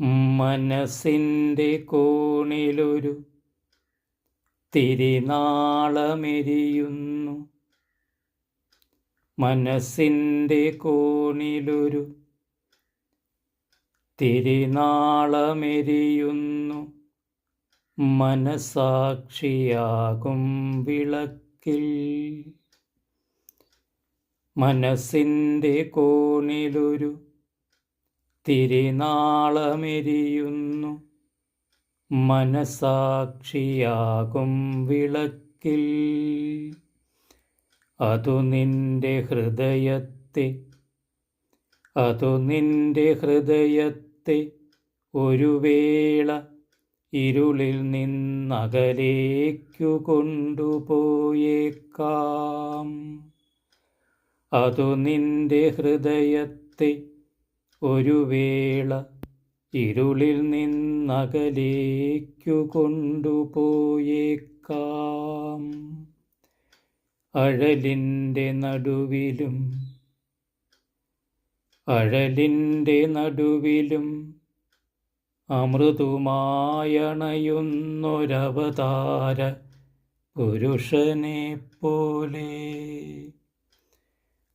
മനസ്സിന്റെ കോണിലൊരു തിരിനാളമെരിയുന്നു. മനസ്സിന്റെ കോണിലൊരു തിരിനാളമെരിയുന്നു. മനസാക്ഷിയാകും വിളക്കിൽ. മനസ്സിന്റെ കോണിലൊരു തിരിനാളമെരിയുന്നു. മനസാക്ഷിയാകും വിളക്കിൽ. അതു നിന്റെ ഹൃദയത്തെ അതു നിന്റെ ഹൃദയത്തെ ഒരു വേള ഇരുളിൽ നിന്നകലേക്കു കൊണ്ടുപോയേക്കാം. അതു നിന്റെ ഹൃദയത്തെ ഒരു വേള ഇരുളിൽ നിന്നകലേക്കു കൊണ്ടുപോയേക്കാം. അഴലിന്റെ നടുവിലും അഴലിന്റെ നടുവിലും അമൃതുമായണയുന്നൊരവതാര പുരുഷനെ പോലെ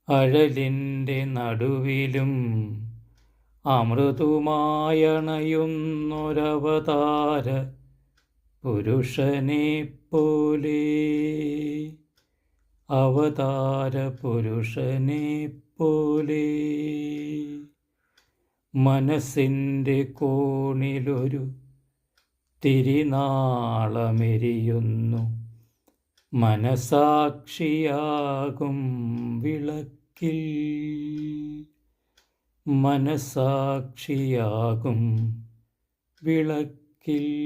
അഴലിന്റെ നടുവിലും അമൃതുമായണയുന്നൊരവതാര പുരുഷനെ പോലെ. അവതാര പുരുഷനെ പോലെ. മനസ്സിന്റെ കോണിലൊരു തിരിനാളമെരിയുന്നു. മനസാക്ഷിയാകും വിളക്കിൽ. മനസാക്ഷിയാകും. വിളക്കിൽ